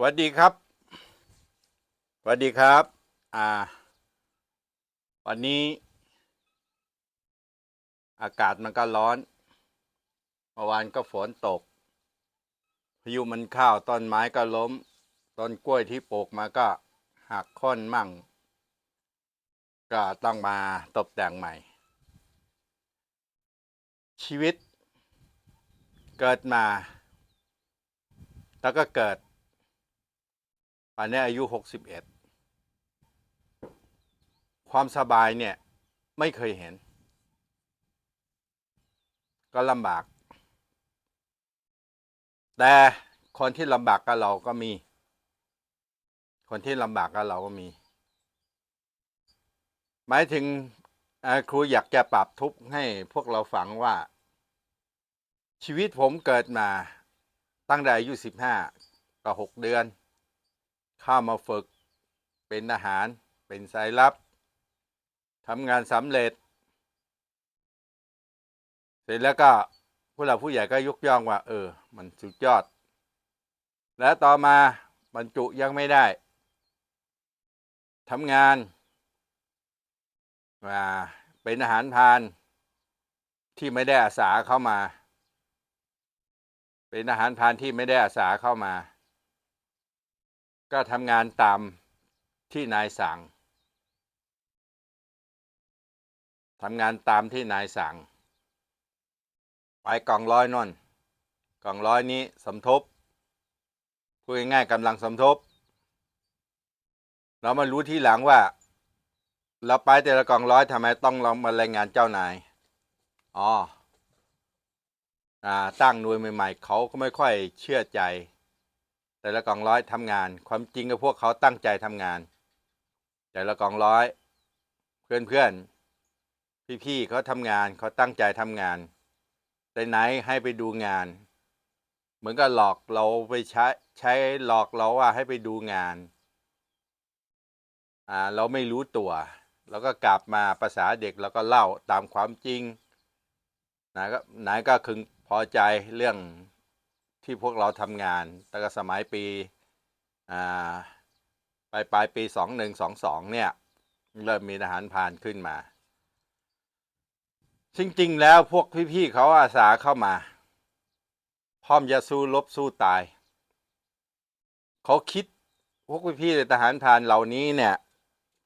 สวัสดีครับสวัสดีครับ อ่า วันนี้ อากาศมันก็ร้อน เมื่อวานก็ฝนตก พายุมันเข้าวต้นไม้ก็ล้ม ต้นกล้วยที่ปลูกมาก็หักค่อนมั่ง ก็ต้องมาตกแต่งใหม่ ชีวิต เกิดมา แล้วก็เกิด ป่านนี้อายุหกสิบเอ็ดความสบายเนี่ยไม่เคยเห็น ก็ลำบาก แต่คนที่ลำบากกับเราก็มี คนที่ลำบากกับเราก็มี หมายถึงครูอยากจะปรับทุกข์ให้พวกเราฟังว่า ชีวิตผมเกิดมาตั้งแต่อายุสิบห้าก็หกเดือน เข้ามาฝึกเป็นทหารเป็นสายลับทำงานสำเร็จ เสร็จแล้วก็ผู้หลักผู้ใหญ่ก็ยกย่องว่า เออ มันสุดยอด แล้วต่อมาบรรจุยังไม่ได้ทำงานมาเป็นอาหารพานที่ไม่ได้อาสาเข้ามา เป็นอาหารพานที่ไม่ได้อาสาเข้ามา ก็ทำงานตามที่นายสั่งทำงานตามที่นายสั่ง ไปกองร้อยนอนกองร้อยนี้สมทบพูดง่ายๆกำลังสมทบ เรามารู้ที่หลังว่า เราไปแต่ละกองร้อยทำไมต้องเรามารายงานเจ้านายอ๋อตั้งหน่วยใหม่ ๆ เขาก็ไม่ค่อยเชื่อใจ แต่ละกองร้อยทำงาน ความจริงกับพวกเขาตั้งใจทำงาน แต่ละกองร้อย เพื่อนๆพี่ๆเขาทำงานเขาตั้งใจทำงาน แต่ไหนให้ไปดูงาน เหมือนกับหลอกเราไปใช้ใช้หลอกเราว่าให้ไปดูงานอ่าเราไม่รู้ตัวแล้วก็กลับมาภาษาเด็กแล้วก็เล่าตามความจริงนายก็นายก็คึงพอใจเรื่อง ที่พวกเราทำงานตั้งแต่สมัยปีปลายปลายปีสองหนึ่งสองสองเนี่ย เริ่มมีทหารพานขึ้นมา จริง ๆ แล้วพวกพี่ ๆ เขาอาสาเข้ามา พร้อมจะสู้รบสู้ตาย เขาคิดพวกพี่ๆในทหารพานเหล่านี้เนี่ย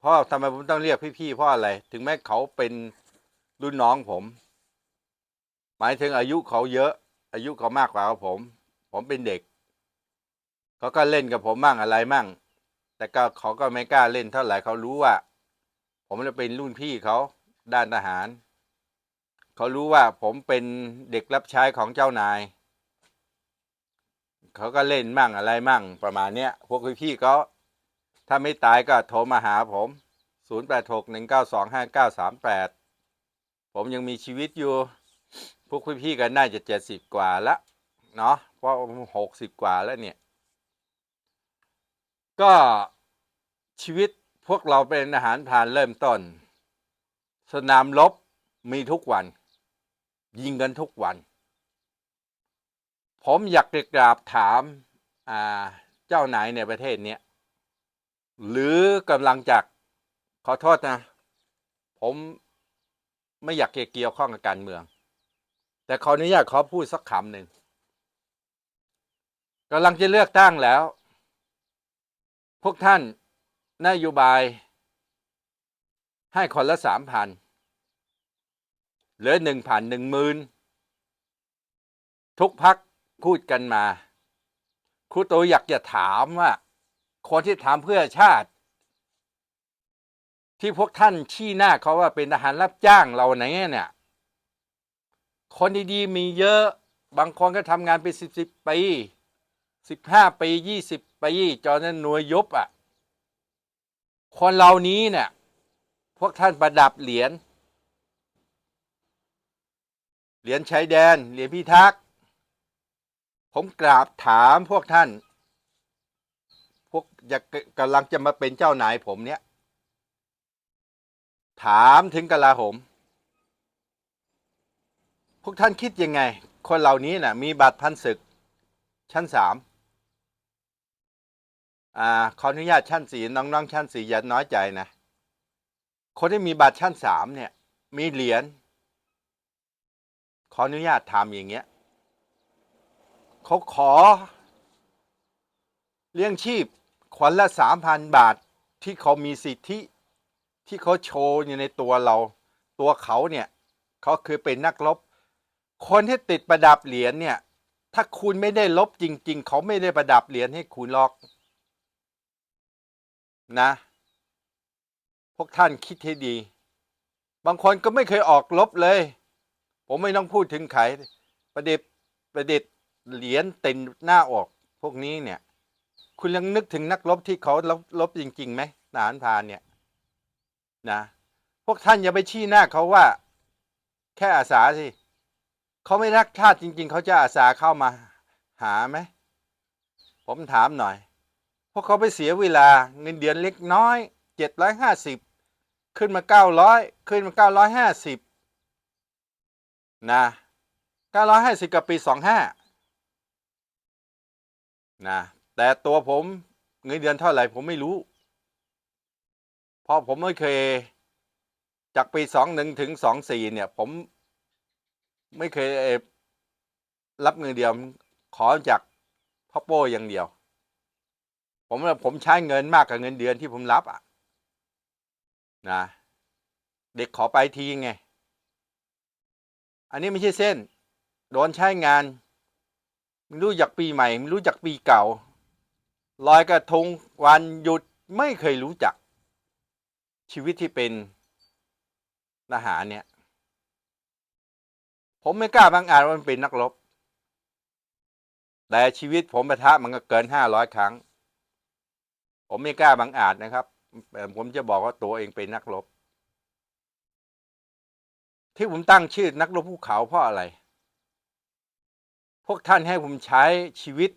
พราะทำไมผมต้องเรียกพี่ๆเพราะอะไร ถึงแม้เขาเป็นรุ่นน้องผม หมายถึงอายุเขาเยอะ อายุเขามากกว่าผม ผมเป็นเด็ก เขาก็เล่นกับผมมั่งอะไรมั่ง แต่ก็เขาก็ไม่กล้าเล่นเท่าไหร่เขารู้ว่า ผมจะเป็นรุ่นพี่เขาด้านทหาร เขารู้ว่าผมเป็นเด็กรับใช้ของเจ้านาย เขาก็เล่นมั่งอะไรมั่ง ประมาณเนี้ยพวกพี่ๆเขาถ้าไม่ตายก็โทรมาหาผม 0 8 6 1 9 2 5 9 3 8 ผมยังมีชีวิตอยู่ พวกพี่ๆก็น่าจะเจ็ดสิบกว่าละ เนาะเพราะหกสิบกว่าแล้วเนี่ย ก็ชีวิตพวกเราเป็นอาหารพรานเริ่มต้น สนามรบมีทุกวัน ยิงกันทุกวัน ผมอยากจะกราบถามอ่าเจ้านายในประเทศเนี้ยหรือกำลังจากขอโทษนะ ผมไม่อยากเกี่ยวข้องกับการเมือง แต่ขออนุญาตขอพูดสักคำหนึ่ง กำลังจะเลือกตั้งแล้ว พวกท่านนโยบาย ให้คนละสามพันเหลือหนึ่งพันหนึ่งหมื่นทุกพักพูดกันมาครูโตอยากจะถามว่า คนที่ถามเพื่อชาติ ที่พวกท่านชี้หน้าเขาว่าเป็นทหารรับจ้างเราไหนเนี่ย คนดีๆมีเยอะ บางคนก็ทำงานเป็นสิบสิบปี สิบห้าปียี่สิบปีจนนั้นหน่วยยุบอะ คนเหล่านี้เนี่ย พวกท่านประดับเหรียญเหรียญชายแดนเหรียญพิทักษ์ผมกราบถามพวกท่าน พวกจะกำลังจะมาเป็นเจ้านายผมเนี่ย ถามถึงกลาโหม พวกท่านคิดยังไง คนเหล่านี้นะ่ะ มีบัตรพันศึก ชั้นสาม อ่าขออนุญาตชั้นสี่น้องๆชั้นสี่อย่าน้อยใจนะ คนที่มีบัตรชั้นสามเนี่ย มีเหรียญขออนุญาตทำอย่างเงี้ยเขาขอ เลี้ยงชีพขวัญละสามพันบาทที่เขามีสิทธิที่เขาโชว์อยู่ในตัวเรา ตัวเขาเนี่ยเขาคือเป็นนักรบคนที่ติดประดับเหรียญเนี่ย ถ้าคุณไม่ได้ลบจริง ๆ เขาไม่ได้ประดับเหรียญให้คุณหรอก นะ พวกท่านคิดให้ดี บางคนก็ไม่เคยออกลบเลย ผมไม่ต้องพูดถึงใครประเด็ประเด็เหรียญเต็นหน้าออก พวกนี้เนี่ย คุณยังนึกถึงนักรบที่เขาลบลบจริงๆไหมทหารพานเนี่ยนะ พวกท่านอย่าไปชี้หน้าเขาว่า แค่อาสาสิเขาไม่รักชาติจริง ๆ เขาจะอาสาเข้ามาหาไหม ผมถามหน่อย พวกเขาไปเสียเวลาเงินเดือนเล็กน้อยเจ็ดร้อยห้าสิบขึ้นมาเก้าร้อยขึ้นมาเก้าร้อยห้าสิบนะเก้าร้อยห้าสิบกับปีสองห้านะ แต่ตัวผมเงินเดือนเท่าไหร่ผมไม่รู้ เพราะผมไม่เคย จากปีสองหนึ่งถึงสองสี่เนี่ย ผมไม่เคยเอ่อรับเงินเดือนขอจากพ่อโป้อย่างเดียว ผมว่าผมใช้เงินมากกว่าเงินเดือนที่ผมรับอะนะเด็กขอไปทีไง อันนี้ไม่ใช่เส้น โดนใช้งานไม่รู้จักปีใหม่ไม่รู้จักปีเก่าลอยกระทงวันหยุดไม่เคยรู้จัก ชีวิตที่เป็นทหารเนี่ย ผมไม่กล้าบางอาจว่ามันเป็นนักรบ แต่ชีวิตผมประทะมันก็เกินห้าร้อยครั้ง ผมไม่กล้าบางอาจนะครับ ผมจะบอกว่าตัวเองเป็นนักรบ ที่ผมตั้งชื่อนักรบภูเขาเพราะอะไร พวกท่านให้ผมใช้ชีวิต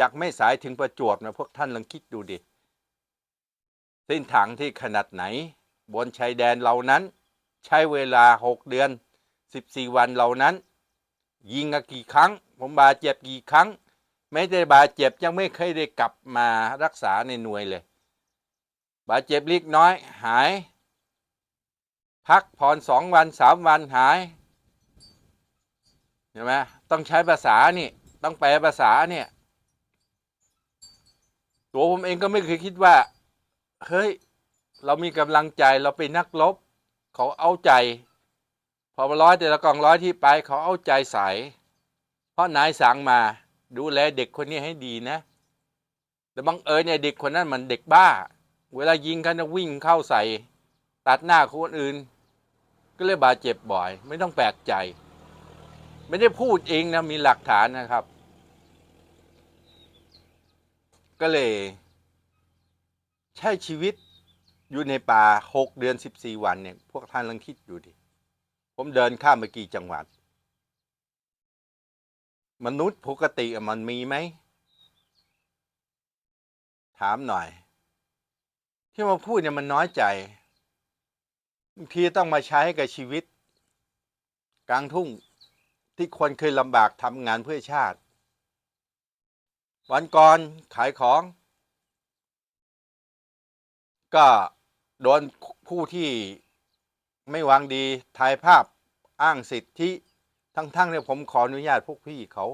จากแม่สายถึงประจวบนะพวกท่านลองคิดดูดิเส้นทางที่ขนาดไหน บนชายแดนเหล่านั้น ใช้เวลาหกเดือนสิบสี่วันเหล่านั้น ยิงกี่ครั้ง ผมบาดเจ็บกี่ครั้ง ไม่ได้บาดเจ็บยังไม่เคยได้กลับมารักษาในหน่วยเลย บาดเจ็บเล็กน้อยหาย พักผ่อนสองวันสามวันหายเห็นไหมต้องใช้ภาษานี่ต้องแปลภาษาเนี่ยตัวผมเองก็ไม่เคยคิดว่า เฮ้ย เรามีกำลังใจเราเป็นนักรบเขาเอาใจ พอมาร้อยแต่ละกองร้อยที่ไปเขาเอาใจใส่เพราะนายสั่งมา ดูแลเด็กคนนี้ให้ดีนะ แต่บังเอิญเนี่ยเด็กคนนั้นมันเด็กบ้า เวลายิงกันจะวิ่งเข้าใส่ ตัดหน้าคนอื่น ก็เลยบาดเจ็บบ่อย ไม่ต้องแปลกใจ ไม่ได้พูดเองนะมีหลักฐานนะครับ ก็เลย ใช้ชีวิตอยู่ในป่าหกเดือนสิบสี่วันเนี่ย พวกท่านลองคิดอยู่ดิ ผมเดินข้ามไปกี่จังหวัด มนุษย์ปกติมันมีไหม ถามหน่อย ที่มาพูดเนี่ยมันน้อยใจบางทีต้องมาใช้กับชีวิต กลางทุ่งที่คนเคยลำบากทำงานเพื่อชาติ วันก่อนขายของ ก็โดนผู้ที่ไม่วังดีถ่ายภาพอ้างสิทธิ ทั้งๆเนี่ยผมขออนุญาตพวกพี่เขา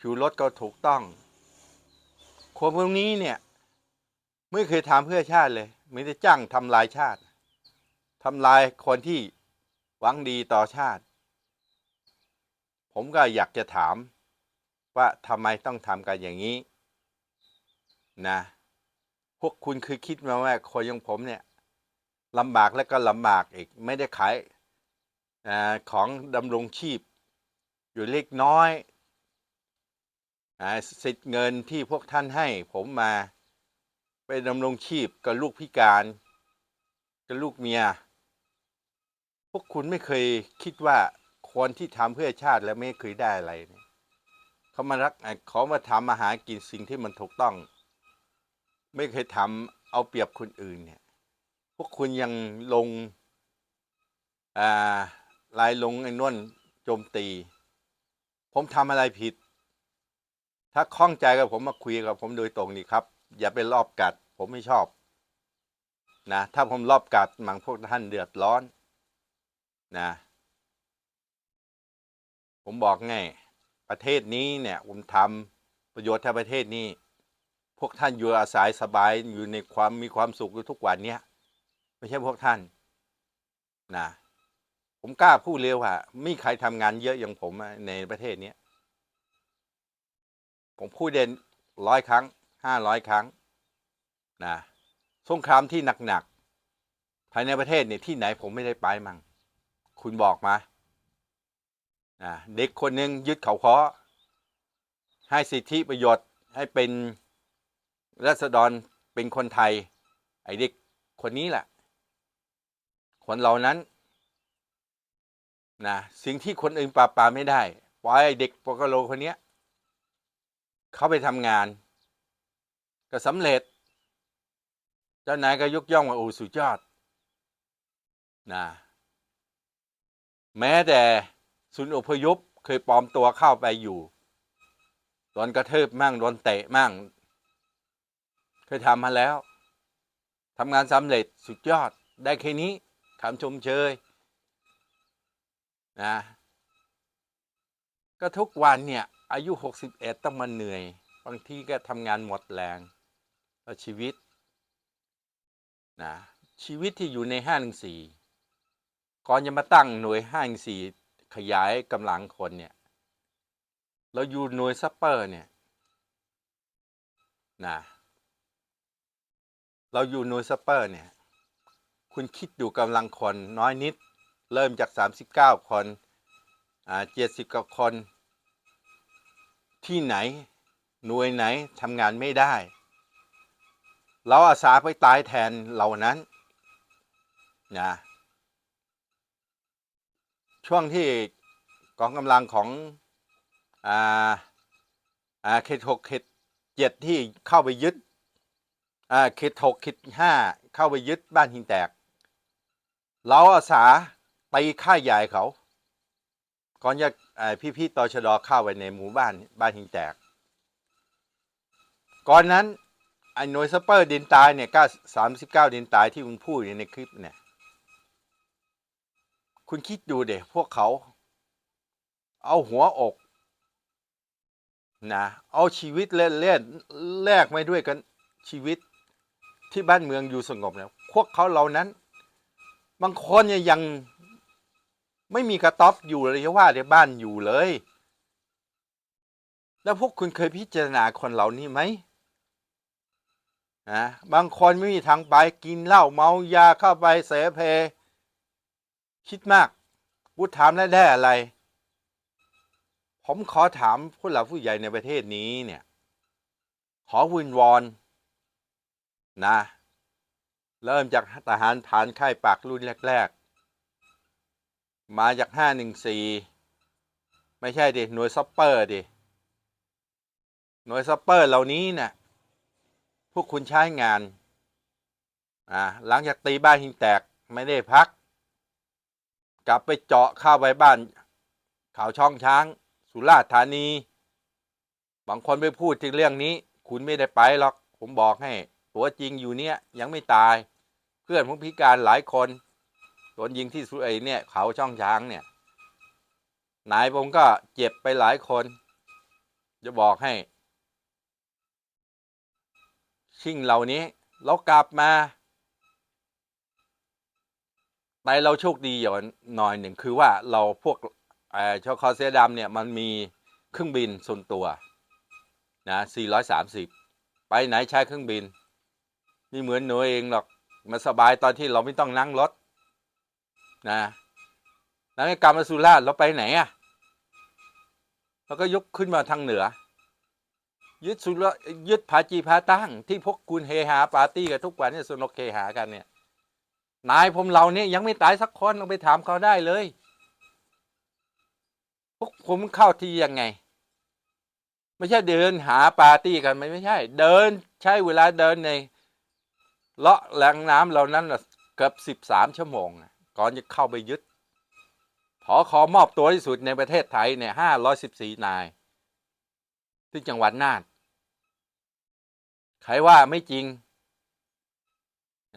ชูรถก็ถูกต้องคนพวกนี้เนี่ยไม่เคยทำเพื่อชาติเลยไมแต่ได้จ้างทำลายชาติทำลายคนที่หวังดีต่อชาติ ผมก็อยากจะถามว่าทำไมต้องทำกันอย่างนี้นะพวกคุณคือคิดมาว่าคนอย่างผมเนี่ยลำบากแล้วก็ลำบากอีก ไม่ได้ขาย ของดำรงชีพ อยู่เล็กน้อยอสิทธิ์เงินที่พวกท่านให้ผมมาไปดำรงชีพกับลูกพิการกับลูกเมีย พวกคุณไม่เคยคิดว่าคนที่ทำเพื่อชาติแล้วไม่เคยได้อะไรเนี่ยเขามารักเขามาทำมาหากินสิ่งที่มันถูกต้อง ไม่เคยทำเอาเปรียบคนอื่นเนี่ย พวกคุณยังลงอ่า ลายลงไอ้นวนโจมตี ผมทำอะไรผิด ถ้าข้องใจกับผมมาคุยกับผมโดยตรงนี่ครับ อย่าไปรอบกัด ผมไม่ชอบ นะ ถ้าผมรอบกัดมังพวกท่านเดือดร้อน นะ ผมบอกไงประเทศนี้เนี่ย ผมทำประโยชน์ให้ประเทศนี้ พวกท่านอยู่อาศัยสบายอยู่ในความมีความสุขอยู่ทุกวันเนี้ยไม่ใช่พวกท่าน นะ ผมกล้าพูดเลยว่าไม่ใครทำงานเยอะอย่างผมในประเทศเนี้ยผมพูดเด่นร้อยครั้งห้าร้อยครั้งนะสงครามที่หนักๆภายในประเทศเนี่ยที่ไหนผมไม่ได้ไปมั่งคุณบอกมาอ่าเด็กคนหนึ่งยึดเขาเคาะให้สิทธิประโยชน์ให้เป็นรัษฎรเป็นคนไทย ไอเด็กคนนี้แหละคนเหล่านั้น นะสิ่งที่คนอื่นปราบปรามไม่ได้ปล่อยเด็กปกโลคนเนี้ยเขาไปทำงาน ก็สำเร็จ เจ้านายก็ยกย่องว่าโอ้สุดยอดนะแม้แต่ศูนย์อพยพเคยปลอมตัวเข้าไปอยู่โดนกระเทืบมั่งโดนเตะมั่ง เคยทำมาแล้วทำงานสำเร็จสุดยอดได้แค่นี้คำชมเชย นะ ก็ทุกวันเนี่ย อายุ 61 ต้องมาเหนื่อย บางทีก็ทำงานหมดแรงแล้วชีวิตนะชีวิตที่อยู่ใน514ก่อนจะมาตั้งหน่วย514ขยายกำลังคนเนี่ย เราอยู่หน่วยซัปเปอร์เนี่ยนะเราอยู่หน่วยซัปเปอร์เนี่ย คุณคิดดูกำลังคนน้อยนิด เริ่มจาก 39 คนอ่า70กว่าคน ที่ไหน หน่วยไหนทำงานไม่ได้ เราอาสาไปตายแทนเหล่านั้นนะช่วงที่กองกำลังของอ่าอ่าเขตหกเขตเจ็ดที่เข้าไปยึดอ่าเขตหกเขตห้าเข้าไปยึดบ้านหินแตก เราอาสา ตีค่ายใหญ่เขา ก่อนจะพี่พี่ๆตชดเข้าไปในหมู่บ้านบ้านหินแตก ก่อนนั้นไอ้หน่วยสเปอร์ดินตายเนี่ยก็สามสิบเก้าดินตายที่คุณพูดอยู่ในคลิปเนี่ย คุณคิดดูเด็พวกเขา เอาหัวอกนะเอาชีวิตเล่นเล่นๆแลกไม่ด้วยกันชีวิตที่บ้านเมืองอยู่สงบเนี่ยพวกเขาเหล่านั้น บางคนเนี่ยยัง ไม่มีกระต๊อบอยู่เลยว่าในบ้านอยู่เลย แล้วพวกคุณเคยพิจารณาคนเหล่านี้ไหมนะบางคนไม่มีทางไปกินเหล้าเมายาเข้าไปเสเพ คิดมากพูดถามแล้วได้อะไร ผมขอถามผู้หลักผู้ใหญ่ในประเทศนี้เนี่ย ขอวินวอนนะ เริ่มจากทหารผ่านค่ายปากรุ่นแรก ๆ มาจากห้าหนึ่งสี่ไม่ใช่ดิหน่วยซัปเปอร์ดิหน่วยซัปเปอร์เหล่านี้เนี่ยพวกคุณใช้งานอ่าหลังจากตีบ้านหิงแตกไม่ได้พัก กลับไปเจาะเข้าไปบ้านเขาวช่องช้าง สุราษฎร์ธานี บางคนไปพูดถึงเรื่องนี้ คุณไม่ได้ไปหรอก ผมบอกให้ ตัวจริงอยู่เนี่ยยังไม่ตาย เพื่อนผมพิการหลายคน โดนยิงที่สุไอเนี่ยเขาช่องช้างเนี่ยนายผมก็เจ็บไปหลายคน จะบอกให้ ชิ่งเหล่านี้ เรากลับมาแต่เราโชคดีอย่างหน่อยหนึ่งคือว่าเราพวกเอ่อชอคอเสือดำเนี่ยมันมีเครื่องบินส่วนตัวนะ 430 ไปไหนใช้เครื่องบินไม่เหมือนหนูเองหรอก มาสบายตอนที่เราไม่ต้องนั่งรถ นะแล้วกลับมาสุราษฎร์เราไปไหนอะเราก็ยกขึ้นมาทางเหนือ ยึดสุรยึดผาจีผาตั้ง ที่พวกคุณเฮฮาปาร์ตี้กันทุกวันเนี่ยสนุกเฮฮากันเนี่ยนายผมเราเนี่ยยังไม่ตายสักคนลองไปถามเขาได้เลย พวกผมเข้าที่ยังไง ไม่ใช่เดินหาปาร์ตี้กันไม่ไม่ใช่ เดินใช้เวลาเดินในเลาะแหล่งน้ำเหล่านั้นเกือบสิบสามชั่วโมงนะ ก่อนจะเข้าไปยึดขอขอมอบตัวที่สุดในประเทศไทยเนี่ยห้าร้อยสิบสี่นาย ที่จังหวัดน่าน ใครว่าไม่จริง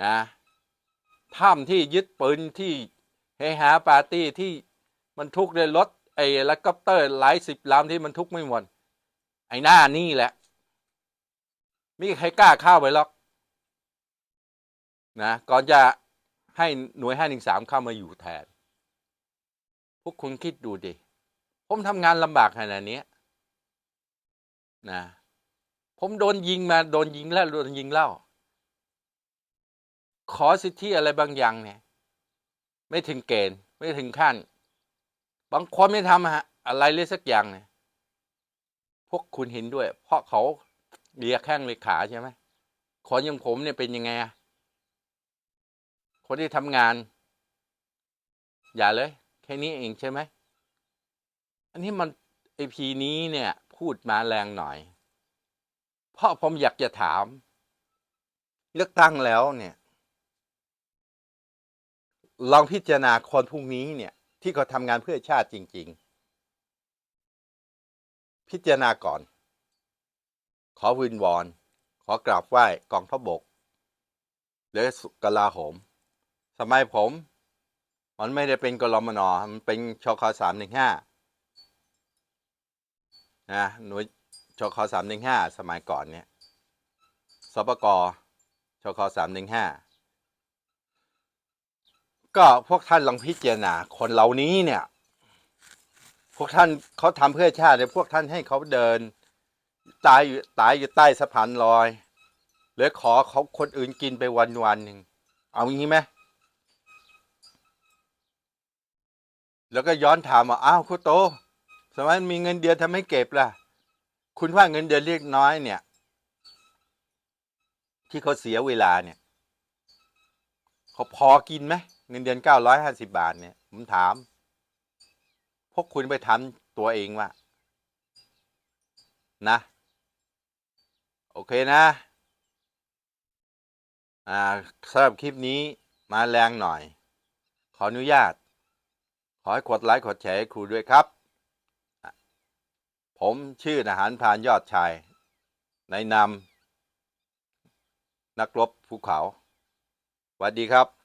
นะถ้ำที่ยึดปืนที่เฮฮาปาร์ตี้ที่มันทุกด้วยรถไอ้เฮลิคอปเตอร์หลายสิบลำที่มันทุกไม่หมดไอ้หน้านี่แหละมมีใครกล้าเข้าไปหรอกนะก่อนจะ ให้หน่วยห้าหนึ่งสามเข้ามาอยู่แทน พวกคุณคิดดูดิ ผมทำงานลำบากขนาดนี้นะ ผมโดนยิงมาโดนยิงแล้วโดนยิงเล่า ขอสิทธิอะไรบางอย่างเนี่ย ไม่ถึงเกณฑ์ไม่ถึงขั้น บางคนไม่ทำฮะอะไรเลยสักอย่างเนี่ย พวกคุณเห็นด้วย เพราะเขาเลียแข้งเลยขาใช่ไหมคนอย่างผมเนี่ยเป็นยังไงอะ คนที่ทำงาน อย่าเลย แค่นี้เองใช่ไหม อันนี้มันไอพีนี้เนี่ย พูดมาแรงหน่อย เพราะผมอยากจะถาม เลือกตั้งแล้วเนี่ย ลองพิจารณาคนพวกนี้เนี่ย ที่เขาทำงานเพื่อชาติจริง ๆ พิจารณาก่อน ขอวินวอนขอกราบไหว้กองทัพบกหรือกลาโหม สมัยผม มันไม่ได้เป็นกรมนมันเป็นชคสามหนึ่งห้านะหน่วยชคสามหนึ่งห้าสมัยก่อนเนี่ยสปกชคสามหนึ่งห้าก็พวกท่านลองพิจารณาคนเหล่านี้เนี่ย พวกท่านเขาทำเพื่อชาติเนี่ยพวกท่านให้เขาเดิน ตายอยู่ตายอยู่ใต้สะพานลอยหรือขอเขาคนอื่นกินไปวันวันหนึ่งเอางี้ไหม แล้วก็ย้อนถามว่าอ้าวคุณโตสมัยมีเงินเดือนทำไมเก็บล่ะ คุณว่าเงินเดือนเล็กน้อยเนี่ย ที่เขาเสียเวลาเนี่ยเขาพอกินไหมเงินเดือนเก้าร้อยห้าสิบาทเนี่ยผมถาม พวกคุณไปทำตัวเองว่า นะ โอเคนะ อ่าสำหรับคลิปนี้มาแรงหน่อย ขออนุญาต ขอให้กดไลค์กดแชร์ให้ครูด้วยครับ ผมชื่อทหารพรานยอดชาย ในนามนักรบภูเขาสวัสดีครับ